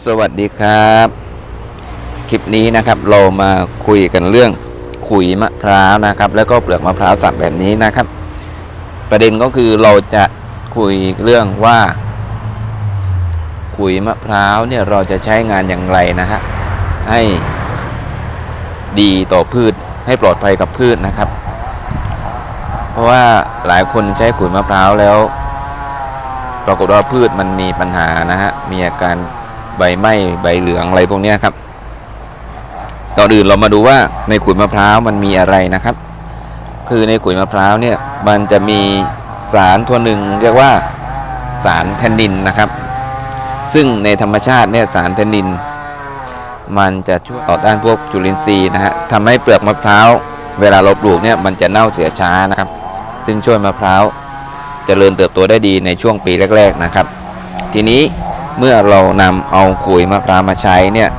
สวัสดีครับ คลิปนี้นะครับเรามาคุยกันเรื่องขุยมะพร้าวนะครับ แล้วก็เปลือกมะพร้าวสับแบบนี้นะครับ ประเด็นก็คือเราจะคุยเรื่องว่า ขุยมะพร้าวเนี่ยเราจะใช้งานอย่างไรนะฮะให้ดีต่อพืชให้ปลอดภัยกับพืชนะครับ เพราะว่าหลายคนใช้ขุยมะพร้าวแล้วปรากฏว่าพืชมันมีปัญหานะฮะมีอาการ ใบไหม้ใบเหลืองอะไรพวกนี้ครับก่อนอื่นเรามาดูว่าในขุยมะพร้าวมันมีอะไรนะครับ คือในขุยมะพร้าวเนี่ยมันจะมีสารตัวหนึ่งเรียกว่าสารแทนนินนะครับ ซึ่งในธรรมชาติเนี่ยสารแทนนิน มันจะช่วยต่อต้านพวกจุลินทรีย์นะฮะทำให้เปลือกมะพร้าวเวลาเราปลูกเนี่ยมันจะเน่าเสียช้านะครับ ซึ่งช่วยมะพร้าวเจริญเติบโตได้ดีในช่วงปีแรก ๆนะครับ ทีนี้ เมื่อเรานำเอาขุยมะพร้าวมาใช้เนี่ย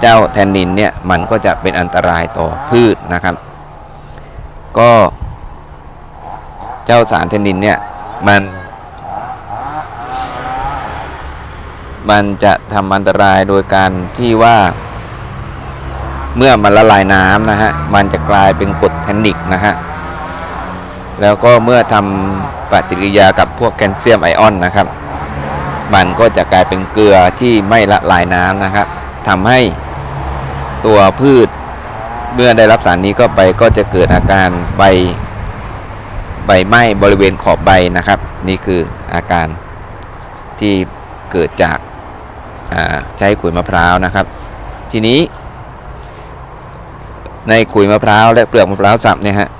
เจ้าแทนนินเนี่ยมันก็จะเป็นอันตรายต่อพืชนะครับ ก็เจ้าสารแทนนินเนี่ยมัน มันจะทำอันตรายโดยการที่ว่าเมื่อมันละลายน้ำนะฮะ มันจะกลายเป็นกรดแทนนิกนะฮะ แล้วก็เมื่อทำปฏิกิริยากับพวกแคลเซียมไอออนนะครับ มันก็จะกลายเป็นเกลือที่ไม่ละลายน้ำนะครับทำให้ตัวพืชเมื่อได้รับสารนี้เข้าไปก็จะเกิดอาการใบใบไหม้บริเวณขอบใบนะครับ นี่คืออาการที่เกิดจากาใช้ขุยมะพร้าวนะครับ ทีนี้ ในขุยมะพร้าวและเปลือกมะพร้าวสับเนี่ยฮะ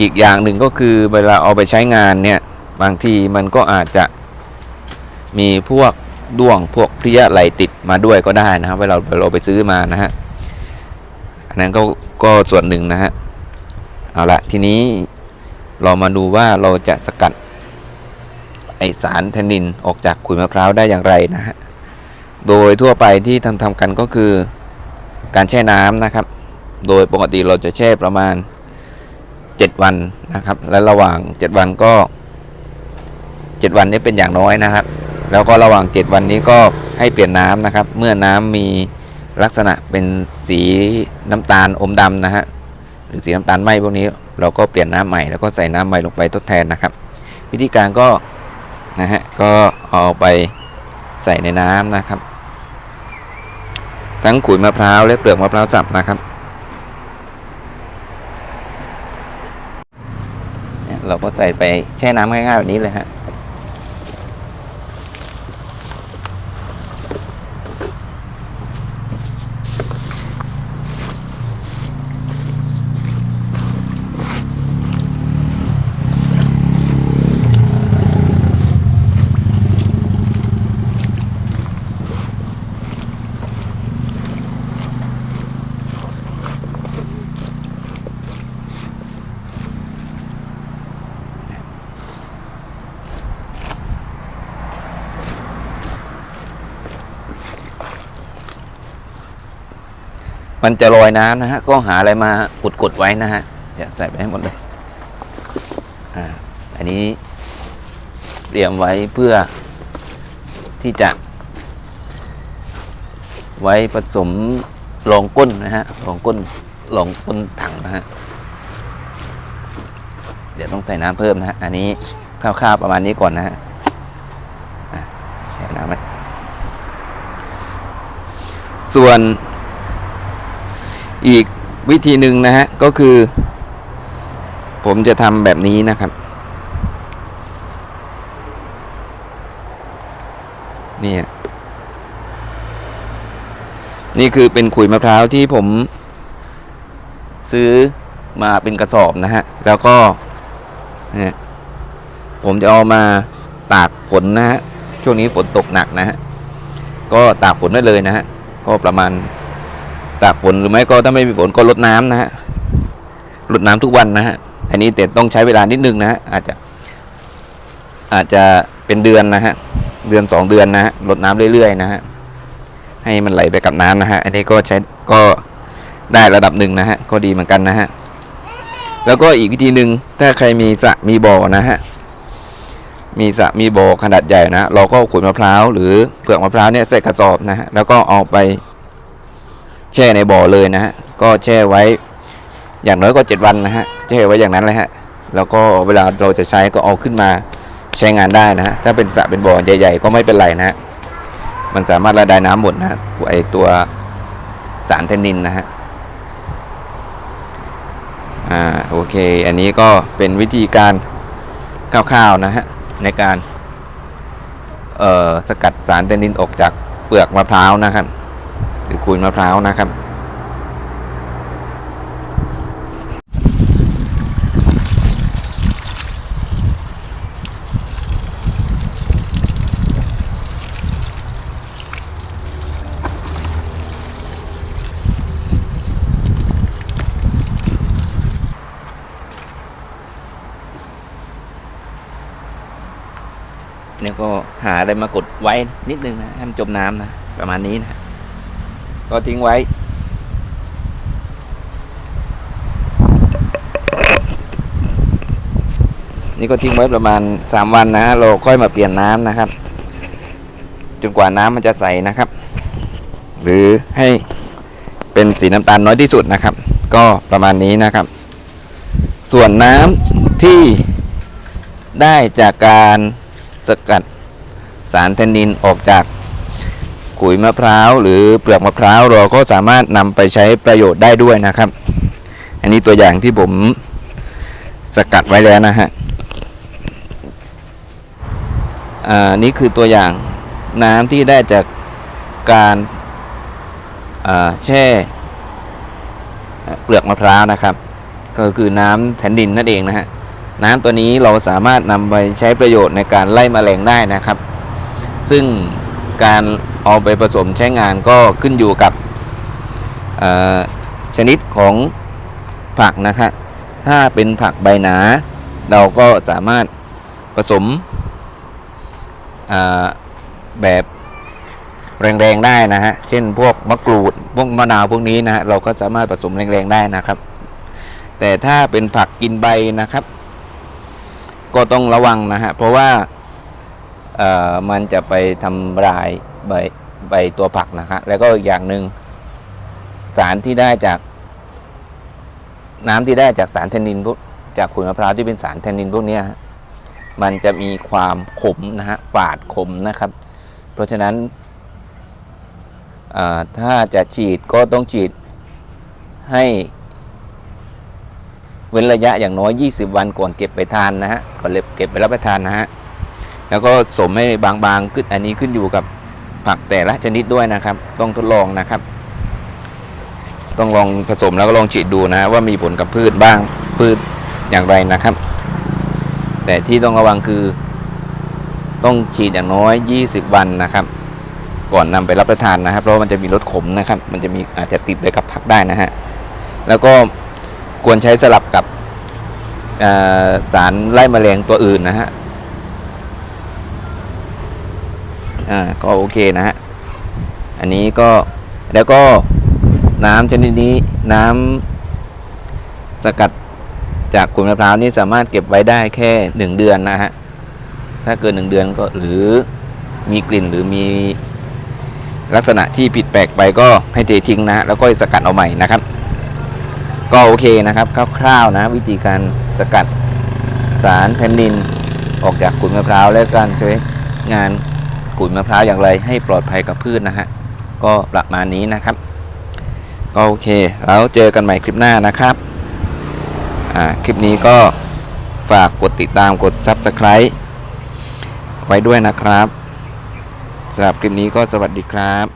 อีกอย่างหนึ่งก็คือเวลาเอาไปใช้งานเนี่ยบางทีมันก็อาจจะ มีพวกด้วงพวกเพลี้ยไหลติดมาด้วยก็ได้นะครับ เวลาเราไปซื้อมานะฮะอันนั้นก็ก็ส่วนหนึ่งนะฮะเอาละทีนี้เรามาดูว่าเราจะสกัดไอสารแทนนินออกจากขุยมะพร้าวได้อย่างไรนะฮะโดยทั่วไปที่ทำทำกันก็คือการแช่น้ำนะครับ โดยปกติเราจะแช่ประมาณ 7 วันนะครับ และระหว่าง 7 วันก็ 7 วันนี้เป็นอย่างน้อยนะครับ แล้วก็ระหว่าง 7 วันนี้ก็ให้เปลี่ยนน้ำนะครับ เมื่อน้ำมีลักษณะเป็นสีน้ำตาลอมดำนะฮะหรือสีน้ำตาลไหมพวกนี้เราก็เปลี่ยนน้ำใหม่แล้วก็ใส่น้ำใหม่ลงไปทดแทนนะครับ วิธีการก็นะฮะก็เอาไปใส่ในน้ำนะครับ ทั้งขุยมะพร้าวและเปลือกมะพร้าวสับนะครับเนี่ยเราก็ใส่ไปแช่น้ำง่ายๆแบบนี้เลยฮะ มันจะลอยน้ำนะฮะ ก็หาอะไรมากดกดไว้นะฮะเดี๋ยวใส่ไปให้หมดเลย อ่า อันนี้เตรียมไว้เพื่อที่จะ ไว้ผสมรองก้นนะฮะรองก้นรองก้นถังนะฮะ เดี๋ยวต้องใส่น้ำเพิ่มนะฮะ อันนี้คร่าวๆประมาณนี้ก่อนนะฮะอะใส่น้ำไหมส่วน อีกวิธีหนึ่งนะฮะก็คือ ผมจะทำแบบนี้นะครับ นี่นี่คือเป็นขุยมะพร้าวที่ผมซื้อมาเป็นกระสอบนะฮะ แล้วก็เนี่ยผมจะเอามาตากฝนนะฮะ ช่วงนี้ฝนตกหนักนะฮะ ก็ตากฝนได้เลยนะฮะ ก็ประมาณ ตากฝนหรือไม่ก็ถ้าไม่มีฝนก็ลดน้ำนะฮะลดน้ำทุกวันนะฮะอันนี้แต่ต้องใช้เวลานิดนึงนะฮะอาจจะ อาจจะเป็นเดือนนะฮะเดือนสองเดือนนะฮะลดน้ำเรื่อยๆนะฮะให้มันไหลไปกับน้ำนะฮะอันนี้ก็ใช้ก็ได้ระดับหนึ่งนะฮะก็ดีเหมือนกันนะฮะแล้วก็อีกวิธีหนึ่งถ้าใครมีสระมีบ่อนะฮะมีสระมีบ่อขนาดใหญ่นะเราก็ขุดมะพร้าวหรือเปลือกมะพร้าวเนี่ยใส่กระสอบนะฮะแล้วก็เอาไป แช่ในบ่อเลยนะฮะก็แช่ไว้อย่างน้อยก็เจ็ดวันนะฮะแช่ไว้อย่างนั้นเลยฮะแล้วก็เวลาเราจะใช้ก็เอาขึ้นมาใช้งานได้นะฮะถ้าเป็นสระเป็นบ่อใหญ่ ๆ ก็ไม่เป็นไรนะฮะมันสามารถระบายน้ำหมดนะฮะไอตัวสารเทนนินนะฮะอ่าโอเค อันนี้ก็เป็นวิธีการคร่าวๆนะฮะในการเอ่อสกัดสารเทนนินออกจากเปลือกมะพร้าวนะครับ หรือขูดมะพร้าวนะครับเนี่ยก็หาอะไรมากดไว้นิดนึงนะให้มันจมน้ำนะ ประมาณนี้นะ ก็ทิ้งไว้ นี่ก็ทิ้งไว้ประมาณ 3 วันนะเราค่อยมาเปลี่ยนน้ำนะครับ จนกว่าน้ำมันจะใสนะครับ หรือให้เป็นสีน้ำตาลน้อยที่สุดนะครับ ก็ประมาณนี้นะครับ ส่วนน้ำที่ได้จากการสกัดสารแทนนินออกจาก ขุยมะพร้าวหรือเปลือกมะพร้าวเราก็สามารถนำไปใช้ประโยชน์ได้ด้วยนะครับ อันนี้ตัวอย่างที่ผมสกัดไว้แล้วนะฮะอ่านี่คือตัวอย่างน้ำที่ได้จากการแช่เปลือกมะพร้าวนะครับ ก็คือน้ำแทนดินนั่นเองนะฮะน้ำตัวนี้เราสามารถนำไปใช้ประโยชน์ในการไล่แมลงได้นะครับ ซึ่งการ เอาไปผสมใช้งานก็ขึ้นอยู่กับชนิดของผักนะครับถ้าเป็นผักใบหนา เราก็สามารถผสมแบบแรงๆได้นะฮะ เช่นพวกมะกรูด พวกมะนาวพวกนี้นะฮะ เราก็สามารถผสมแรงๆได้นะครับ แต่ถ้าเป็นผักกินใบนะครับ ก็ต้องระวังนะฮะ เพราะว่ามันจะไปทำลาย ใบใบตัวผักนะฮะแล้วก็อีกอย่างหนึ่งสารที่ได้จาก น้ำที่ได้จากสารแทนนินพวกจากขุยมะพร้าวที่เป็นสารแทนนินพวกนี้มันจะมีความขมนะฮะฝาดขมนะครับ เพราะฉะนั้นถ้าจะฉีดก็ต้องฉีดให้เว้นระยะอย่างน้อย 20 วันก่อนเก็บไปทานนะฮะก่อนเก็บไปรับประทานนะฮะแล้วก็สมให้บางๆขึ้นอันนี้ขึ้นอยู่กับ ผักแต่ละชนิดด้วยนะครับ ต้องทดลองนะครับ ต้องลองผสมแล้วก็ลองฉีดดูนะว่ามีผลกับพืชบ้างพืชอย่างไรนะครับ แต่ที่ต้องระวังคือ ต้องฉีดอย่างน้อย 20 วันนะครับ ก่อนนำไปรับประทานนะครับ เพราะมันจะมีรสขมนะครับ มันจะมีอาจจะติดไปกับผักได้นะฮะแล้วก็ควรใช้สลับกับสารไล่แมลงตัวอื่นนะฮะ อ่าก็โอเคนะฮะอันนี้ก็แล้วก็น้ำชนิดนี้น้ำสกัดจากขุยมะพร้าวนี่สามารถเก็บไว้ได้แค่หนึ่งเดือนนะฮะถ้าเกินหนึ่งเดือนก็หรือมีกลิ่นหรือมีลักษณะที่ผิดแปลกไปก็ให้เททิ้งนะฮะแล้วก็สกัดเอาใหม่นะครับ ก็โอเคนะครับคร่าวๆนะวิธีการสกัดสารแทนนินออกจากขุยมะพร้าวและการใช้งาน ขุยมะพร้าวอย่างไรให้ปลอดภัยกับพืชนะฮะ ก็ประมาณนี้นะครับ ก็โอเค แล้วเจอกันใหม่คลิปหน้านะครับอ่าคลิปนี้ก็ฝากกดติดตามกด Subscribe ไว้ด้วยนะครับสำหรับคลิปนี้ก็สวัสดีครับ